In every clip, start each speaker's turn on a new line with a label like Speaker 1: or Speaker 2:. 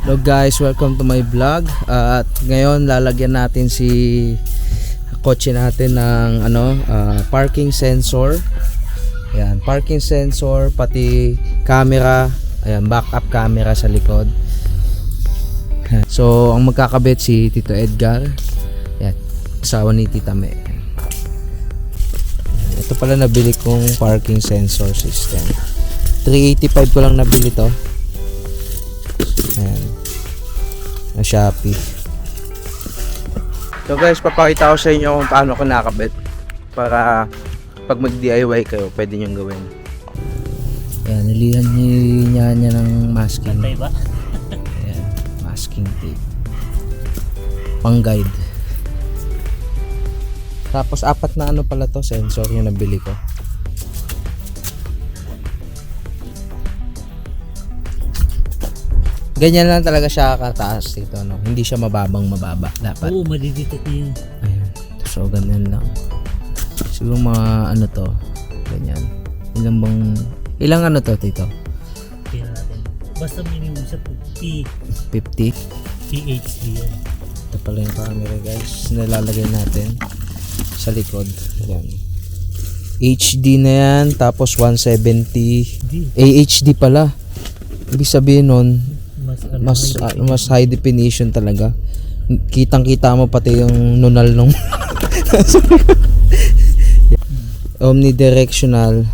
Speaker 1: Hello guys, welcome to my vlog. at ngayon lalagyan natin si kotse natin ng ano, ah, parking sensor. Ayan, parking sensor pati camera, ayan, backup camera sa likod. So, ang magkakabit si Tito Edgar. Ayan, asawa ni Tita May. Ito pala nabili kong parking sensor system. 385 ko lang nabili to. Ayan. Na Shopee. So guys, papakita ko sa inyo kung paano ko nakabit. Para pag mag-DIY kayo, pwede nyo gawin. Ayan, nilihan niya niya ng masking.
Speaker 2: Pantay ba?
Speaker 1: Ayan, masking tape. Pang guide. Tapos apat na ano pala to, sensor yung nabili ko. Ganyan lang talaga siya kataas dito, no? Hindi siya mababang mababa dapat.
Speaker 2: Oo, madidetect niya yun.
Speaker 1: Ayan. So, ganyan lang. Siguro mga ano to, ganyan. Ilang bang, ilang ano to, tito?
Speaker 2: Kaya natin. Basta minimum sa P,
Speaker 1: 50?
Speaker 2: PHD yan.
Speaker 1: Ito pala yung camera guys. Nalalagay natin sa likod. Ayan. HD na yan. Tapos 170.
Speaker 2: Hindi.
Speaker 1: AHD pala. Ibig sabihin nun,
Speaker 2: Mas, ano,
Speaker 1: mas, high definition talaga. Kitang kita mo pati yung nunal nung omnidirectional.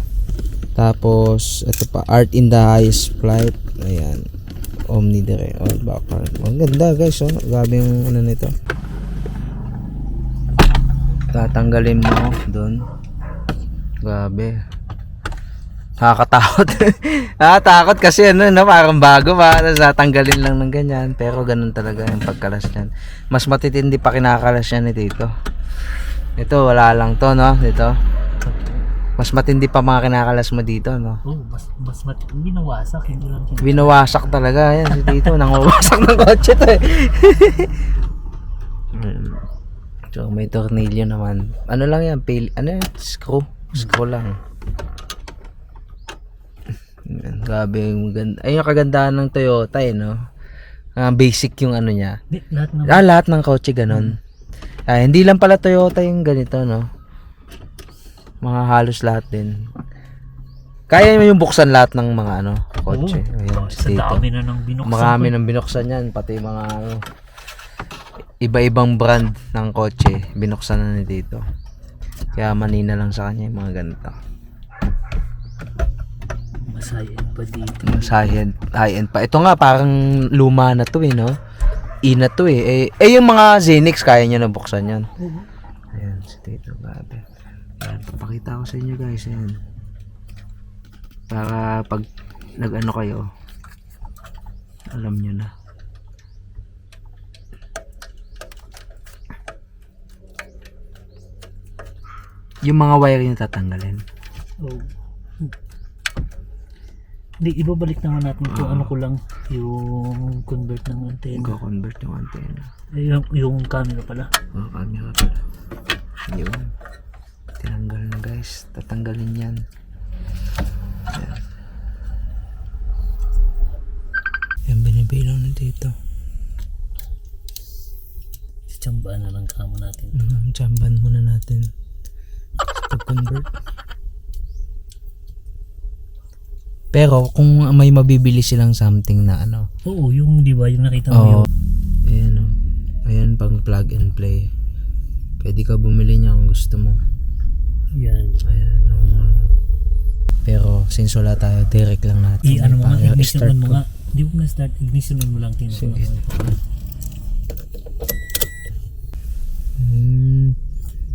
Speaker 1: Tapos ito pa art in the highest flight. Ayan. Omnidirect oh backward ang ganda guys oh. Grabe yung ano nito. Tatanggalin mo doon grabe nakakatakot nakakatakot kasi ano no parang bago pa tapos tatanggalin lang ng ganyan pero ganun talaga yung pagkalas niyan mas matitindi pa kinakalas niya ni Tito ito wala lang to no dito mas matindi pa mga kinakalas mo dito no
Speaker 2: Oo, mas, mas mat, hindi nawasak, hindi lang kin-
Speaker 1: Binawasak talaga yan si Tito. Nangawasak ng kotse to eh. So may tornilyo naman. Ano lang yan? Pil ano yan? Screw. Screw lang. Grabe yung ganda. Ayun yung kagandahan ng Toyota eh no. Ah, basic yung ano niya.
Speaker 2: Lahat ng,
Speaker 1: Ah, lahat ng kotse ganun. Ah, hindi lang pala Toyota yung ganito, no? Mga halos lahat din. Kaya mo yung buksan lahat ng mga ano, kotse. Ayun,
Speaker 2: sa
Speaker 1: dito.
Speaker 2: dami na ng binuksan.
Speaker 1: Marami nang binuksan yan, pati mga ano, iba-ibang brand ng kotse, binuksan na ni dito. Kaya manina lang sa kanya yung mga ganito.
Speaker 2: Masayan pa dito.
Speaker 1: Mas high-end, high-end pa. Ito nga, parang luma na to eh, no? E na to eh. Eh, eh yung mga Zenix, kaya nyo na buksan yan.
Speaker 2: Oo.
Speaker 1: Ayan, si Tito Gabe. Ayan, papakita ko sa inyo guys. Ayan. Para pag nag-ano kayo, alam nyo na. Yung mga wire yung tatanggalin.
Speaker 2: Oo. Hindi, ibabalik naman natin kung ano ko lang yung convert ng antenna.
Speaker 1: Go-convert yung antenna.
Speaker 2: Eh, yung, yung camera pala.
Speaker 1: Oh, camera pala. Yun. Tinanggal na guys. Tatanggalin yan. Ayan. Yan binibilang na dito.
Speaker 2: Tsambaan na lang kamo natin.
Speaker 1: Mm, jamban muna natin. Pag-convert. Pero kung may mabibili silang something na ano.
Speaker 2: Oo, yung di ba, yung nakita mo
Speaker 1: Oo.
Speaker 2: yung
Speaker 1: Ayan o. Ayan pang plug and play. Pwede ka bumili niya kung gusto mo.
Speaker 2: yan.
Speaker 1: Ayan o. Pero since wala tayo, direct lang natin.
Speaker 2: I ano mo nga, ignition mo
Speaker 1: ko.
Speaker 2: nga. Di mo na start, ignition mo lang tinatawag
Speaker 1: Sige.
Speaker 2: mo.
Speaker 1: Hmm,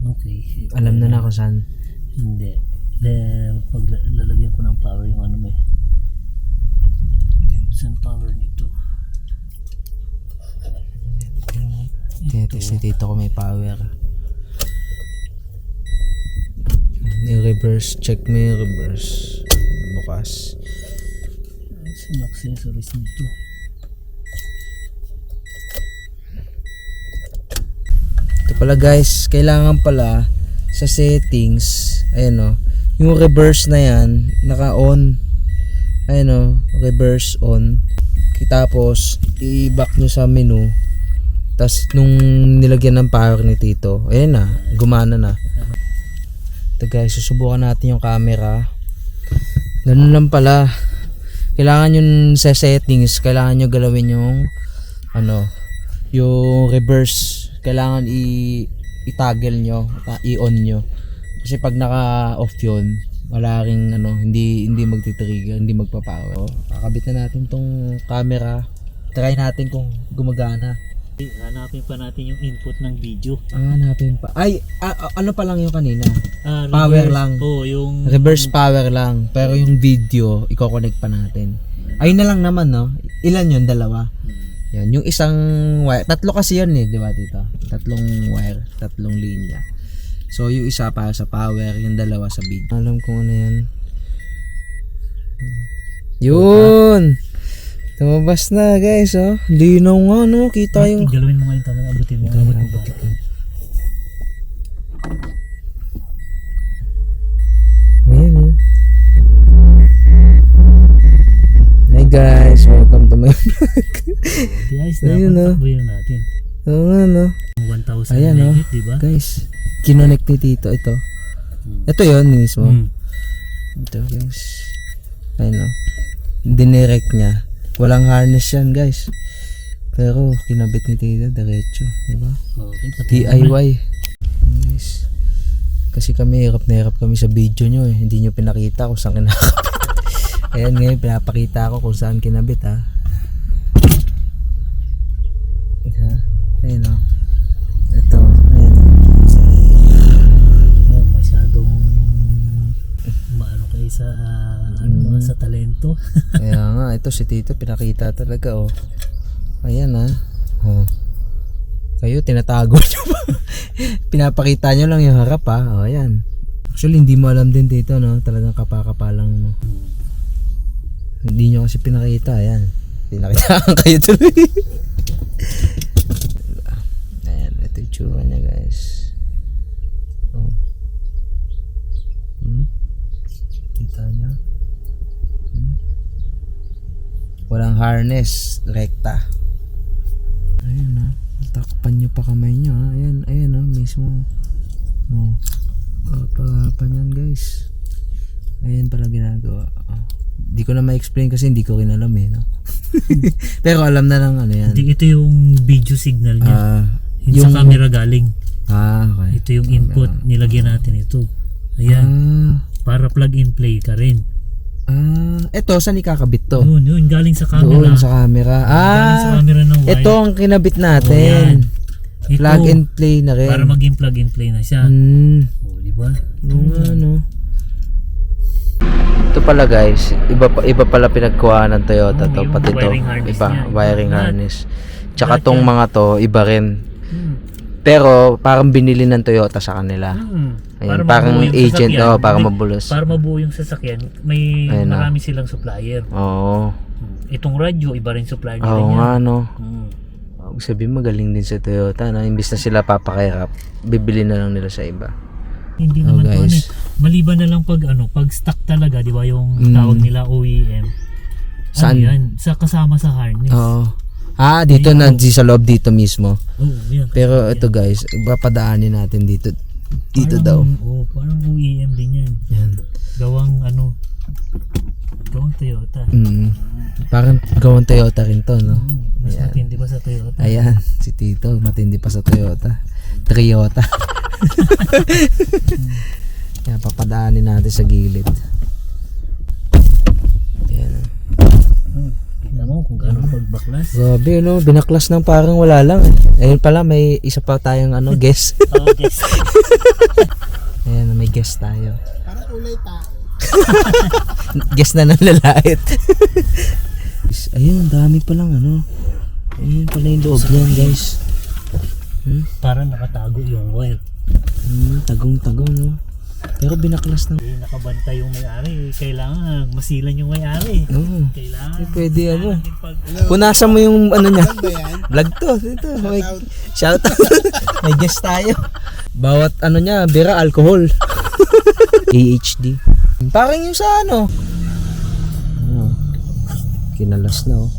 Speaker 2: Okay.
Speaker 1: alam na na kung saan.
Speaker 2: Hindi. De, pag la- lalagyan ko ng power yung ano may. Saan power nito?
Speaker 1: Tinetest ni Tito ko may power. Yung reverse, check mo yung reverse. Bukas.
Speaker 2: Saan accessories nito?
Speaker 1: Ito pala guys, kailangan pala sa settings, ayan o, yung reverse na yan, naka-on. Ayun o, reverse on. Tapos, i-back nyo sa menu. Tapos, nung nilagyan ng power ni Tito, ayun na, gumana na. Ito guys, susubukan natin yung camera. Ganun lang pala. Kailangan yung sa settings, kailangan nyo galawin yung ano, yung reverse. Kailangan i i-toggle nyo, i-on nyo. Kasi pag naka-off yun, wala ring ano, hindi hindi magti-trigger, hindi magpa-power. So, kakabit na natin tong camera. Try natin kung gumagana.
Speaker 2: Hanapin pa natin yung input ng video.
Speaker 1: Ah, hanapin pa. Ay, ah, ah, ano pa lang yung kanina?
Speaker 2: Ah,
Speaker 1: Power
Speaker 2: reverse-
Speaker 1: lang.
Speaker 2: Oo, yung...
Speaker 1: Reverse power lang. Pero yung video, i-connect pa natin. Ayun na lang naman, no? Ilan yun? Dalawa?
Speaker 2: Hmm.
Speaker 1: Yan. Yung isang wire. Tatlo kasi yan eh, di ba dito? Tatlong wire. Tatlong linya. So, yung isa para sa power, yung dalawa sa video. Alam kung ano yan. Yun! Tumabas na guys, oh. Linaw nga, no? Kita yung...
Speaker 2: Galawin mo nga yung camera, abutin mo. Abot mo?
Speaker 1: Ayan, oh. Hi guys, welcome to my vlog.
Speaker 2: Guys,
Speaker 1: Ayun,
Speaker 2: dapat
Speaker 1: ah.
Speaker 2: takbuhin natin.
Speaker 1: Oo nga, no?
Speaker 2: 1,000
Speaker 1: Ayan,
Speaker 2: na
Speaker 1: oh.
Speaker 2: hit, di ba?
Speaker 1: Guys, kinonect ni Tito ito.
Speaker 2: Hmm.
Speaker 1: Ito yon mismo.
Speaker 2: Hmm.
Speaker 1: Ito guys. Ayun o. Dinirect niya. Walang harness yan guys. Pero kinabit ni Tito diretso. Diba?
Speaker 2: Okay,
Speaker 1: DIY. Guys. Kasi kami hirap na hirap kami sa video nyo eh. Hindi nyo pinakita kung saan kinakabit. Ayan ngayon pinapakita ko kung saan kinabit ha. Ayun o. Ito.
Speaker 2: Talento.
Speaker 1: Kaya nga, ito si Tito pinakita talaga oh. Ayan ah. Oh. Kayo tinatago nyo ba? Pinapakita nyo lang yung harap ah. Oh, ayan. Actually, hindi mo alam din dito, no? Talagang kapakapa lang, no? Hindi nyo kasi pinakita, ayan. Pinakita kayo tuloy. ayan, ito yung tsura niya, guys. Oh. Hmm? Kita niya? Walang harness, rekta. Ayun na. Takpan nyo pa kamay nyo ha. Ayan, ayan ha, mismo. Oh. Apa-apa yan guys. Ayan pala ginagawa. Oh. Di ko na ma-explain kasi hindi ko rin alam eh. No? Pero alam na lang ano yan.
Speaker 2: Hindi ito yung video signal niya.
Speaker 1: Ah,
Speaker 2: yung, sa camera galing.
Speaker 1: ah, okay.
Speaker 2: Ito yung input, nilagyan natin ito. Ayan,
Speaker 1: Ah,
Speaker 2: para plug and play ka rin.
Speaker 1: Ah, eto, saan ikakabit to?
Speaker 2: Yun, yun, galing sa camera.
Speaker 1: Doon sa camera.
Speaker 2: galing sa
Speaker 1: Ah,
Speaker 2: camera ng wire.
Speaker 1: ito ang kinabit
Speaker 2: Oh, yan.
Speaker 1: natin.
Speaker 2: Ito,
Speaker 1: Plug and play na rin.
Speaker 2: para maging plug and play na siya.
Speaker 1: Hmm.
Speaker 2: Oh, di ba?
Speaker 1: Oo nga, no. Ito pala guys, iba pa, iba pala pinagkuha ng Toyota
Speaker 2: Oh,
Speaker 1: to,
Speaker 2: yung
Speaker 1: pati to,
Speaker 2: wiring harness
Speaker 1: iba,
Speaker 2: niya.
Speaker 1: wiring
Speaker 2: Lahat.
Speaker 1: harness. Tsaka
Speaker 2: Lahat
Speaker 1: tong
Speaker 2: yan.
Speaker 1: mga to, iba rin. Pero parang binili ng Toyota sa kanila.
Speaker 2: Hmm.
Speaker 1: Ayun,
Speaker 2: Para
Speaker 1: parang agent, oh, para mabulos.
Speaker 2: Para mabuo yung sasakyan, may
Speaker 1: Ayun na.
Speaker 2: marami silang supplier.
Speaker 1: Oo.
Speaker 2: Hmm. Itong radyo, iba rin supplier nila
Speaker 1: Oo
Speaker 2: yan.
Speaker 1: nga, no.
Speaker 2: Hmm.
Speaker 1: Sabihin magaling din sa Toyota, no? Imbis na sila papakirap, bibili na lang nila sa iba.
Speaker 2: Hindi
Speaker 1: Oh,
Speaker 2: naman to ano
Speaker 1: guys.
Speaker 2: eh. Maliban na lang pag ano, pag stock talaga, di ba yung
Speaker 1: Mm.
Speaker 2: tawag nila OEM.
Speaker 1: Saan?
Speaker 2: Ano yan? Sa kasama sa harness.
Speaker 1: Oo. Ah, dito na, di sa loob dito mismo.
Speaker 2: Oo, yan.
Speaker 1: Pero ito guys, papadaanin natin dito. Dito daw.
Speaker 2: Parang- Oo, parang OEM din yan.
Speaker 1: Yan.
Speaker 2: Gawang ano, gawang Toyota.
Speaker 1: Mm. Parang gawang Toyota rin to, no?
Speaker 2: Hmm, mas
Speaker 1: Ayan.
Speaker 2: matindi pa sa Toyota.
Speaker 1: Ayan, si Tito, matindi pa sa Toyota. Toyota. Yan, papadaanin natin sa gilid. Ayan.
Speaker 2: Hmm, Kita mo kung gaano pagbaklas.
Speaker 1: Grabe, no? Binaklas ng parang wala lang. Ayun pala, may isa pa tayong ano, guest.
Speaker 2: Okay.
Speaker 1: Ayan, may guest tayo. Parang ulay tao. guest na ng lalait. Ayun, dami pa lang ano. Ayun pala yung loob yan, guys.
Speaker 2: Para nakatago yung wire.
Speaker 1: Hmm, tagong-tagong, no? Pero binaklas ng...
Speaker 2: Eh, nakabantay yung may-ari. Kailangan masilan yung may-ari.
Speaker 1: Oo.
Speaker 2: Kailangan.
Speaker 1: Eh, pwede ano.
Speaker 2: pag...
Speaker 1: Punasan mo yung ano niya. Vlog to. Ito. May, shout out. may guest tayo. Bawat ano niya, bira, alcohol. AHD. Parang yung sa ano. Ano? Kinalas na oh.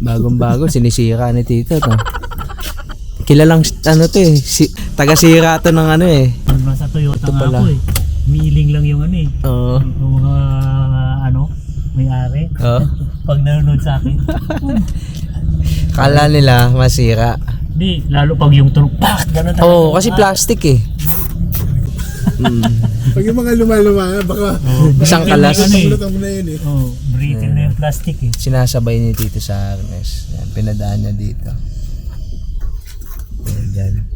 Speaker 1: Bagong bago, sinisira ni Tito to. Kilalang ano to eh, si, taga-sira to ng ano eh.
Speaker 2: Nasa Toyota
Speaker 1: Ito
Speaker 2: nga
Speaker 1: pala.
Speaker 2: ako eh. Miiling lang yung ano eh.
Speaker 1: Oo.
Speaker 2: Yung mga ano, may-ari.
Speaker 1: Oh.
Speaker 2: Pag nanonood sa akin.
Speaker 1: Kala nila masira.
Speaker 2: Hindi, lalo pag yung turok, pak! Ganun talaga.
Speaker 1: Oo, oh, kasi plastic eh. Mm.
Speaker 3: Pag yung mga luma-luma, baka
Speaker 1: Isang kalas.
Speaker 2: Ano eh.
Speaker 3: lutang mo na yun eh.
Speaker 2: Oh, breathing na yung plastic eh.
Speaker 1: Sinasabay ni Tito sa harness. Yan, pinadaan niya dito. Yan, dyan.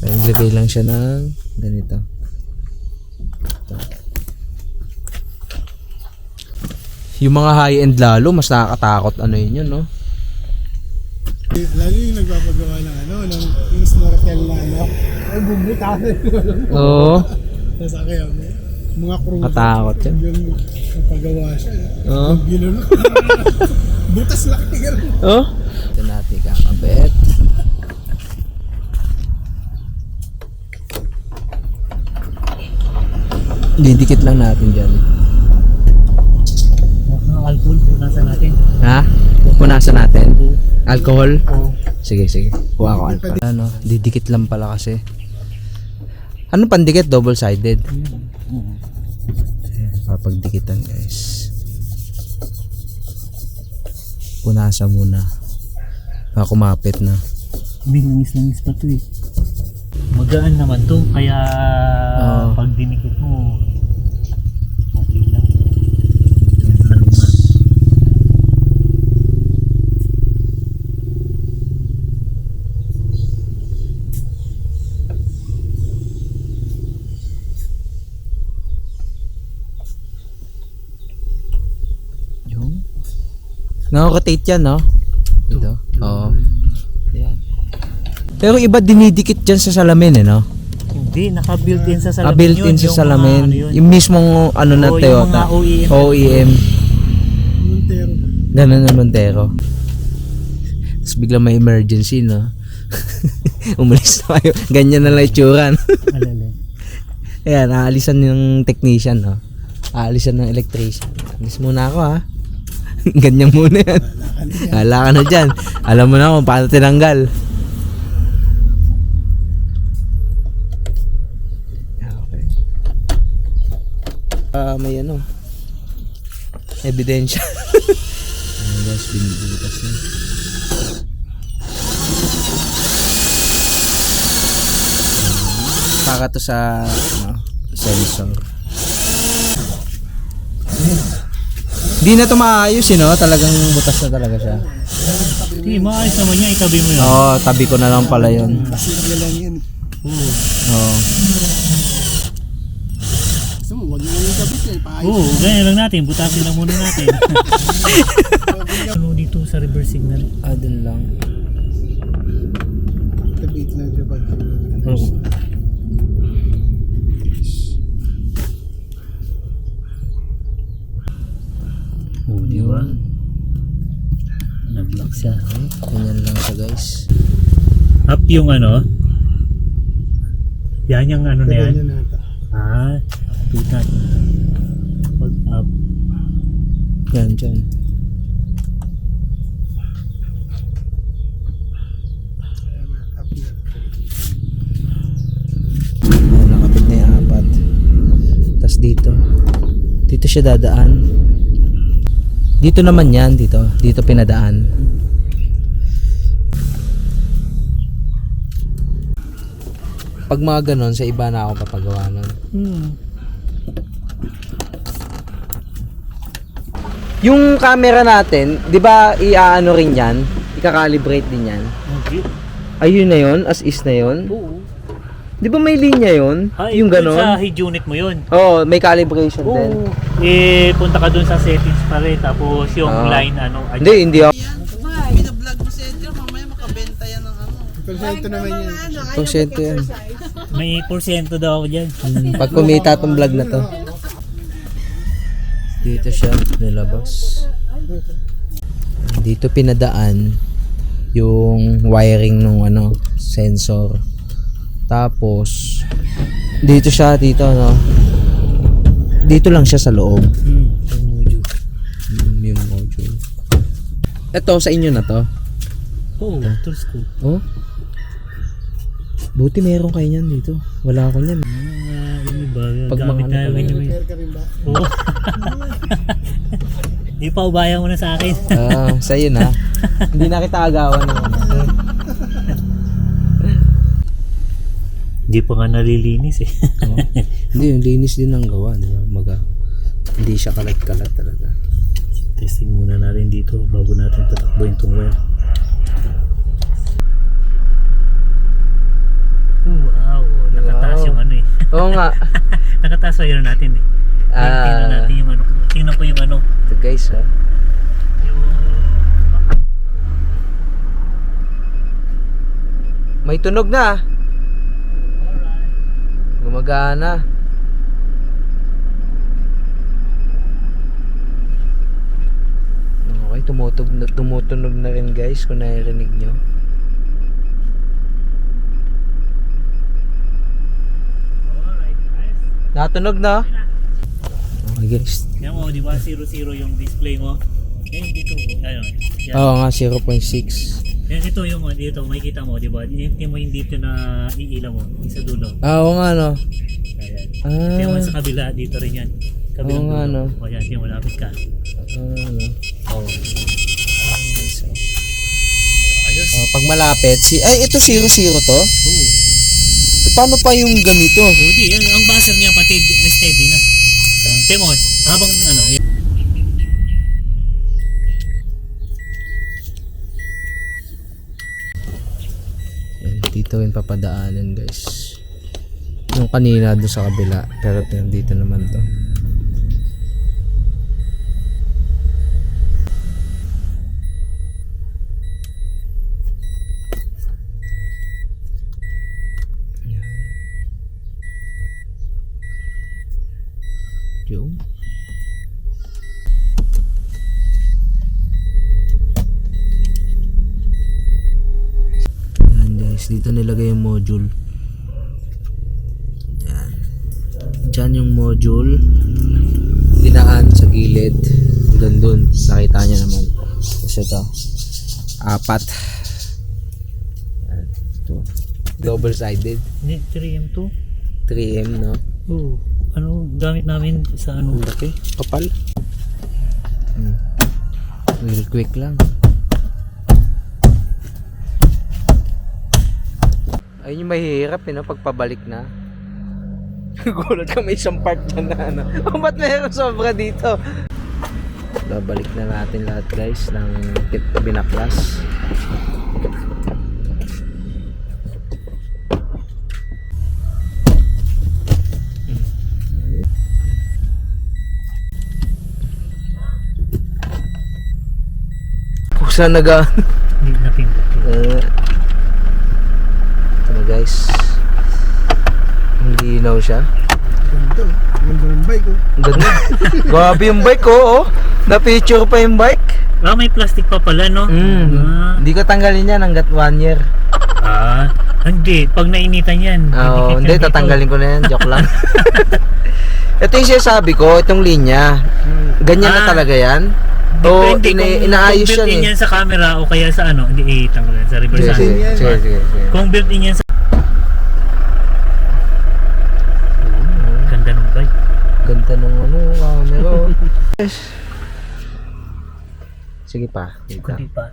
Speaker 1: Naglagay lang siya ng ganito. Ito. Yung mga high-end lalo, mas nakakatakot ano yun yun, no?
Speaker 3: Lalo yung nagpapagawa ng ano, ng yung snorkel na ano. Ay, bubutasan ko.
Speaker 1: Oo.
Speaker 3: Nasa kaya mo. Mga crew.
Speaker 1: Katakot yan.
Speaker 3: Yung nagpagawa siya.
Speaker 1: Oo.
Speaker 3: Yung. Butas lang.
Speaker 1: Oh? Ito natin kakabit. Didikit lang natin dyan.
Speaker 2: Alcohol, nasa natin.
Speaker 1: Ha? Punasan natin. Alcohol?
Speaker 2: Oo.
Speaker 1: Sige, sige. Kuha ko alcohol. Ano, didikit lang pala kasi. Ano pandikit? Double-sided.
Speaker 2: Oo.
Speaker 1: Papagdikitan guys. Punasan muna. Baka kumapit na.
Speaker 2: Bingis-langis pa to eh. Magaan naman to, kaya
Speaker 1: Oo.
Speaker 2: pag dinikit mo, okay lang.
Speaker 1: Nakarotate yan, no? Ito? Oo. Ayan. Pero iba dinidikit dyan sa salamin, eh, no?
Speaker 2: Hindi, naka-built in sa salamin
Speaker 1: Ah, built
Speaker 2: yun,
Speaker 1: in sa salamin.
Speaker 2: mga ano yun.
Speaker 1: Yung mismong ano na
Speaker 2: Oo, yung
Speaker 1: Toyota.
Speaker 2: mga OEM.
Speaker 1: OEM.
Speaker 3: Montero.
Speaker 1: Ganun na Montero. Tapos biglang may emergency, no? Umalis na kayo. Ganyan na lang itsura, no?
Speaker 2: Alala.
Speaker 1: Ayan, aalisan yung technician, no? Aalisan ng electrician. Alis muna ako, ha? Ganyan muna yan. Hala ka na dyan. Alam mo na kung paano tinanggal. May ano. Ebidensya. Guys, binibutas na. Para to sa ano, sensor. Di na to maayos, eh, no? Talagang butas na talaga siya.
Speaker 2: Hindi, maayos naman niya, itabi mo yun.
Speaker 1: Oo, oh, tabi ko na lang pala yun.
Speaker 3: Sige lang yun.
Speaker 2: Oo.
Speaker 1: Oo.
Speaker 3: Gusto mo, huwag yung kabit eh. Paayos.
Speaker 2: Oo, ganyan lang natin. Butasin lang muna natin. ano dito sa reverse signal?
Speaker 1: Ah, dun lang.
Speaker 3: Activate lang siya pag
Speaker 1: Oo.
Speaker 2: Oo, di ba? Nag-lock siya.
Speaker 1: Ganyan lang siya, guys.
Speaker 2: Up yung ano? Yan yung ano na yan? Ah, up.
Speaker 1: Yan, dyan. Oh, nakapit na yung apat. Tapos dito. Dito siya dadaan. Dito naman yan, dito. Dito pinadaan. Pag mga ganon, sa iba na ako papagawa nun.
Speaker 2: Hmm.
Speaker 1: Yung camera natin, di ba i-ano rin yan? Ika-calibrate din yan.
Speaker 2: Okay.
Speaker 1: Ayun na yun, as is na yun.
Speaker 2: Oo.
Speaker 1: Di ba may linya yun?
Speaker 2: Ah,
Speaker 1: yung
Speaker 2: dun Sa
Speaker 1: ganon?
Speaker 2: head unit mo yun.
Speaker 1: Oo, may calibration din.
Speaker 2: Oo. Eh, punta ka dun sa settings pa rin. Tapos yung
Speaker 1: Ah.
Speaker 2: line, ano, adjust.
Speaker 1: Hindi, hindi ako.
Speaker 4: Binablog mo sa Edgar, mamaya makabenta yan ng ano.
Speaker 3: Persento naman yan.
Speaker 1: Porsyento yan.
Speaker 2: May porsyento daw ako dyan.
Speaker 1: Pag kumita tong vlog na to. Dito siya nilabas. Dito pinadaan yung wiring ng ano, sensor. Tapos dito siya dito no. dito lang siya sa loob.
Speaker 2: Hmm, yung module.
Speaker 1: Yung module. Ito, sa inyo na to.
Speaker 2: Oo, tools ko.
Speaker 1: Oh. Buti meron kayo niyan dito. Wala ako niyan.
Speaker 2: Mga yung iba,
Speaker 1: Pag
Speaker 2: gamit
Speaker 1: mga
Speaker 2: na
Speaker 1: ano
Speaker 2: ganyan
Speaker 3: ba?
Speaker 2: Oo. Di pa ubaya mo na sa akin.
Speaker 1: Ah, sa iyo na. Hindi na kita agawan ng ano.
Speaker 2: Di pa nga nalilinis eh.
Speaker 1: Hindi, yung linis din ang gawa. Di ba? Maga, hindi siya kalat-kalat talaga.
Speaker 2: Testing muna natin dito bago natin tatakbuhin itong wire. Oh, wow, nakataas
Speaker 1: Wow.
Speaker 2: yung ano eh.
Speaker 1: Oo nga.
Speaker 2: nakataas wire natin eh.
Speaker 1: Ah.
Speaker 2: tingnan natin yung ano. Tingnan ko yung ano.
Speaker 1: Ito guys, ha.
Speaker 2: Yung...
Speaker 1: May tunog na. Gumagana. Okay, tumutog na, tumutunog na rin guys kung naririnig nyo.
Speaker 2: Alright, guys.
Speaker 1: Natunog na? Okay guys.
Speaker 2: Yan mo, di ba 00 yung display mo? Eh, dito. Ayun. Yan.
Speaker 1: Oo nga, 0.6.
Speaker 2: Yan, ito yung dito, makikita mo, di ba? Yung mo yung dito na iila mo, yung sa dulo.
Speaker 1: Ah, oo nga no.
Speaker 2: Ayan.
Speaker 1: Ah,
Speaker 2: Tingnan mo sa kabila, dito rin yan. Kabilang
Speaker 1: Oo nga,
Speaker 2: dulo.
Speaker 1: no.
Speaker 2: O yan, tingnan mo, lapit ka.
Speaker 1: ah, ano.
Speaker 2: Oo. Ayos.
Speaker 1: Ah, pag malapit, si ay ito 00 to.
Speaker 2: Oo.
Speaker 1: Paano pa yung ganito?
Speaker 2: Oh, di, yan, ang buzzer niya pati eh, steady na. Uh, tingnan mo, habang ano, yan.
Speaker 1: Yan, dito rin papadaanan guys. Yung kanina doon sa kabila, pero ito- dito naman to. Yan. Yung. Yan guys, dito nilagay yung module. Yan. Diyan yung module. Dinaan sa gilid. Hanggang dun. Nakita niya naman. Tapos ito. Apat. Ito. Double sided.
Speaker 2: Ni 3M2?
Speaker 1: 3M no?
Speaker 2: Oo. Ano, gamit namin sa ano.
Speaker 1: Laki. Kapal. Hmm. Real quick lang. Ayun yung mahihirap eh, no? Pagpabalik na. Gulat ka may isang part dyan na ano. Oh, ba't meron sobra dito? Babalik na natin lahat guys ng kit binaklas. Kung saan naga...
Speaker 2: Hindi napindot.
Speaker 1: Uh, ito na guys. Linaw siya.
Speaker 3: Ganda oh. Ganda ng bike oh.
Speaker 1: Ang ganda. Grabe yung bike ko, oh. Na-picture pa yung bike.
Speaker 2: Ah, may plastic pa pala, no?
Speaker 1: Mm.
Speaker 2: Ah,
Speaker 1: Hindi ko tanggalin yan hanggat one year.
Speaker 2: ah, hindi. Pag nainitan yan.
Speaker 1: Oo,
Speaker 2: didikit
Speaker 1: hindi,
Speaker 2: yan dito.
Speaker 1: tatanggalin ko na yan. Joke lang. ito yung sinasabi ko, itong linya. Ganyan na
Speaker 2: Ah.
Speaker 1: talaga yan. O,
Speaker 2: Depende
Speaker 1: ina-
Speaker 2: kung-
Speaker 1: inaayos
Speaker 2: kung
Speaker 1: yan
Speaker 2: built-in
Speaker 1: eh.
Speaker 2: yan sa camera o kaya sa ano, hindi itanggal yan sa reverse
Speaker 1: Sige, sige, sige, sige.
Speaker 2: Kung built-in yan sa Ganda ng bike.
Speaker 1: Ganda ng ano, camera. oh. Sige pa, dito.
Speaker 2: Kundi pa.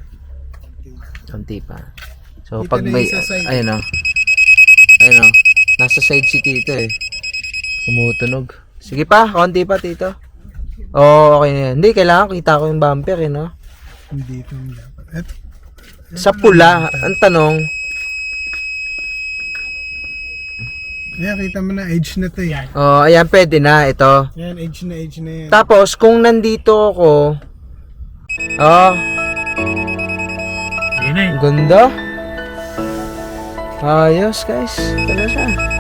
Speaker 1: Konti pa. So,
Speaker 3: Dito
Speaker 1: pag
Speaker 3: na
Speaker 1: may...
Speaker 3: yung sa side.
Speaker 1: Ayun o. Ayun o. Nasa side seat dito eh. Tumutunog. Sige pa, konti pa tito. Oo, okay na yan. Hindi, kailangan kita ko yung bumper eh, no?
Speaker 3: Hindi ito yung dapat. Eto.
Speaker 1: Sa pula, ang tanong,
Speaker 3: Ayan, kita mo na, age na to eh.
Speaker 2: Yan.
Speaker 1: oh, ayan, pwede na, ito.
Speaker 3: Ayan, age na, age na yan.
Speaker 1: Tapos, kung nandito ako, oh,
Speaker 2: Ayun na eh.
Speaker 1: ganda. Ayos, guys. Na siya.